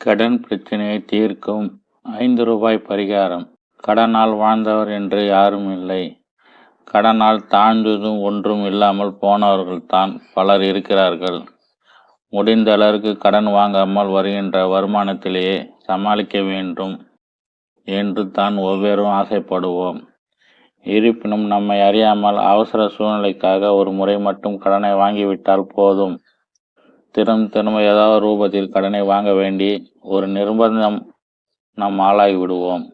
கடன் பிரச்சனையை தீர்க்கும் ஐந்து ரூபாய் பரிகாரம். கடனால் வாழ்ந்தவர் என்று யாரும் இல்லை. கடனால் தாழ்ந்ததும் ஒன்றும் இல்லாமல் போனவர்கள்தான் பலர் இருக்கிறார்கள். முடிந்த அளவுக்கு கடன் வாங்காமல் வருகின்ற வருமானத்திலேயே சமாளிக்க வேண்டும் என்று தான் ஒவ்வொருவரும் ஆசைப்படுவோம். இருப்பினும் நம்மை அறியாமல் அவசர சூழ்நிலைக்காக ஒரு முறை மட்டும் கடனை வாங்கிவிட்டால் போதும். திறம் திரும்ப ஏதாவது ரூபத்தில் கடனை வாங்க வேண்டி ஒரு நிர்பந்தம் நாம் ஆளாகி விடுவோம்.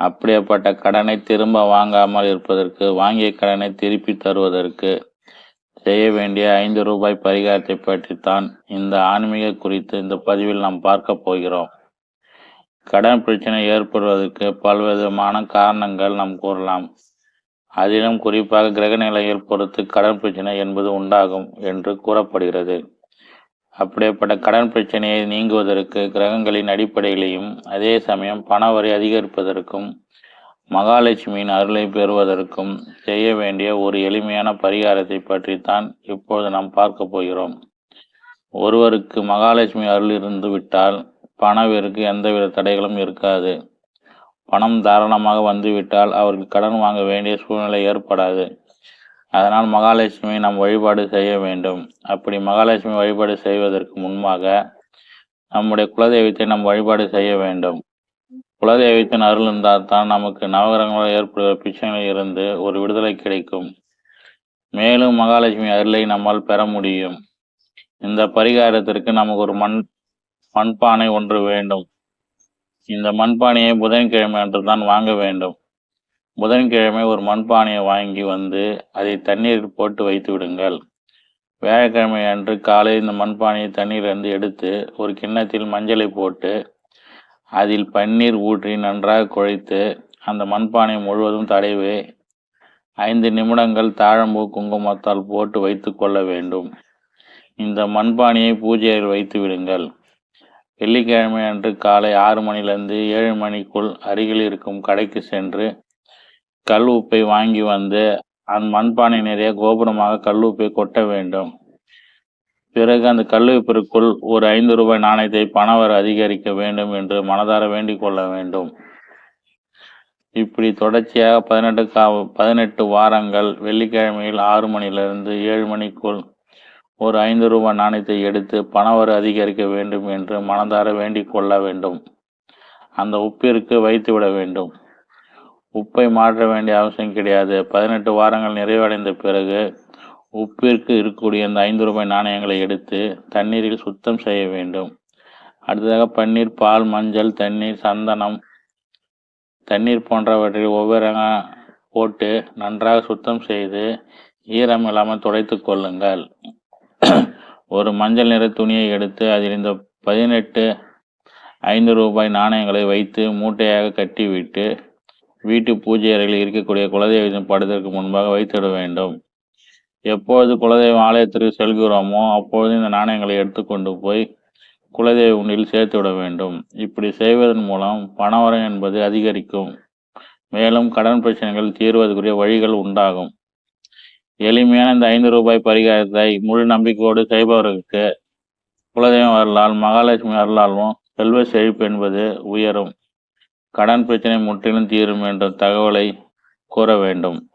அப்படியேப்பட்ட கடனை திரும்ப வாங்காமல் இருப்பதற்கு வாங்கிய கடனை திருப்பி தருவதற்கு செய்ய வேண்டிய ஐந்து ரூபாய் பரிகாரத்தை பற்றித்தான் இந்த ஆன்மீக குறித்து இந்த பதிவில் நாம் பார்க்க போகிறோம். கடன் பிரச்சனை ஏற்படுவதற்கு பல்விதமான காரணங்கள் நாம் கூறலாம். அதிலும் குறிப்பாக கிரக நிலையில் பொறுத்து கடன் பிரச்சனை என்பது உண்டாகும் என்று கூறப்படுகிறது. அப்படிப்பட்ட கடன் பிரச்சனையை நீங்குவதற்கு கிரகங்களின் அடிப்படையிலையும் அதே சமயம் பண வரி அதிகரிப்பதற்கும் மகாலட்சுமியின் அருளை பெறுவதற்கும் செய்ய வேண்டிய ஒரு எளிமையான பரிகாரத்தை பற்றித்தான் இப்போது நாம் பார்க்க போகிறோம். ஒருவருக்கு மகாலட்சுமி அருள் இருந்து விட்டால் பணவிற்கு எந்தவித தடைகளும் இருக்காது. பணம் தாராளமாக வந்துவிட்டால் அவருக்கு கடன் வாங்க வேண்டிய சூழ்நிலை ஏற்படாது. அதனால் மகாலட்சுமி நாம் வழிபாடு செய்ய வேண்டும். அப்படி மகாலட்சுமி வழிபாடு செய்வதற்கு முன்பாக நம்முடைய குலதெய்வத்தை நாம் வழிபாடு செய்ய வேண்டும். குலதெய்வத்தின் அருள் இருந்தால் தான் நமக்கு நவகிரகங்களால் ஏற்படுகிற பிரச்சனைகளில் இருந்து ஒரு விடுதலை கிடைக்கும். மேலும் மகாலட்சுமி அருளை நம்மால் பெற முடியும். இந்த பரிகாரத்திற்கு நமக்கு ஒரு மண் மண்பானை ஒன்று வேண்டும். இந்த மண்பானையை புதன்கிழமை அன்று தான் வாங்க வேண்டும். புதன்கிழமை ஒரு மண்பானையை வாங்கி வந்து அதை தண்ணீரில் போட்டு வைத்து விடுங்கள். வியாழக்கிழமை அன்று காலை இந்த மண்பானையை தண்ணீரிலிருந்து எடுத்து ஒரு கிண்ணத்தில் மஞ்சளை போட்டு அதில் பன்னீர் ஊற்றி நன்றாக குழைத்து அந்த மண்பானை முழுவதும் தடவி ஐந்து நிமிடங்கள் தாழம்பூ குங்குமத்தால் போட்டு வைத்து கொள்ள வேண்டும். இந்த மண்பானையை பூஜையில் வைத்து விடுங்கள். வெள்ளிக்கிழமை அன்று காலை ஆறு மணிலிருந்து ஏழு மணிக்குள் அருகில் இருக்கும் கடைக்கு சென்று கல் உப்பை வாங்கி வந்து அந்த மண்பானை நிறைய கோபுரமாக கல் உப்பை கொட்ட வேண்டும். பிறகு அந்த கல்லுப்பிற்குள் ஒரு ஐந்து ரூபாய் நாணயத்தை பணவர் அதிகரிக்க வேண்டும் என்று மனதார வேண்டிக் கொள்ள வேண்டும். இப்படி தொடர்ச்சியாக பதினெட்டு கா பதினெட்டு வாரங்கள் வெள்ளிக்கிழமையில் ஆறு மணியிலிருந்து ஏழு மணிக்குள் ஒரு ஐந்து ரூபாய் நாணயத்தை எடுத்து பணவர் அதிகரிக்க வேண்டும் என்று மனதார வேண்டிக் கொள்ள வேண்டும். அந்த உப்பிற்கு வைத்து விட வேண்டும். உப்பை மாற்ற வேண்டிய அவசியம் கிடையாது. பதினெட்டு வாரங்கள் நிறைவடைந்த பிறகு உப்பிற்கு இருக்கக்கூடிய அந்த ஐந்து ரூபாய் நாணயங்களை எடுத்து தண்ணீரில் சுத்தம் செய்ய வேண்டும். அடுத்ததாக பன்னீர் பால் மஞ்சள் தண்ணீர் சந்தனம் தண்ணீர் போன்றவற்றில் ஒவ்வொரு போட்டு நன்றாக சுத்தம் செய்து ஈரம் இல்லாமல் துடைத்து கொள்ளுங்கள். ஒரு மஞ்சள் நிற துணியை எடுத்து அதில் இந்த பதினெட்டு ஐந்து ரூபாய் நாணயங்களை வைத்து மூட்டையாக கட்டிவிட்டு வீட்டு பூஜை அறையில் இருக்கக்கூடிய குலதெய்வத்தின் படத்திற்கு முன்பாக வைத்திட வேண்டும். எப்பொழுது குலதெய்வம் ஆலயத்திற்கு செல்கிறோமோ அப்பொழுது இந்த நாணயங்களை எடுத்துக்கொண்டு போய் குலதெய்வ உண்டியில் சேர்த்து விட வேண்டும். இப்படி செய்வதன் மூலம் பணவரம் என்பது அதிகரிக்கும். மேலும் கடன் பிரச்சனைகள் தீர்வதற்குரிய வழிகள் உண்டாகும். எளிமையான இந்த ஐந்து ரூபாய் பரிகாரத்தை முழு நம்பிக்கையோடு செய்பவர்களுக்கு குலதெய்வம் அருளால் மகாலட்சுமி அருளாலும் செல்வ செழிப்பு என்பது உயரும். கடன் பிரச்சனை முற்றிலும் தீரும் என்ற தகவலை கூற வேண்டும்.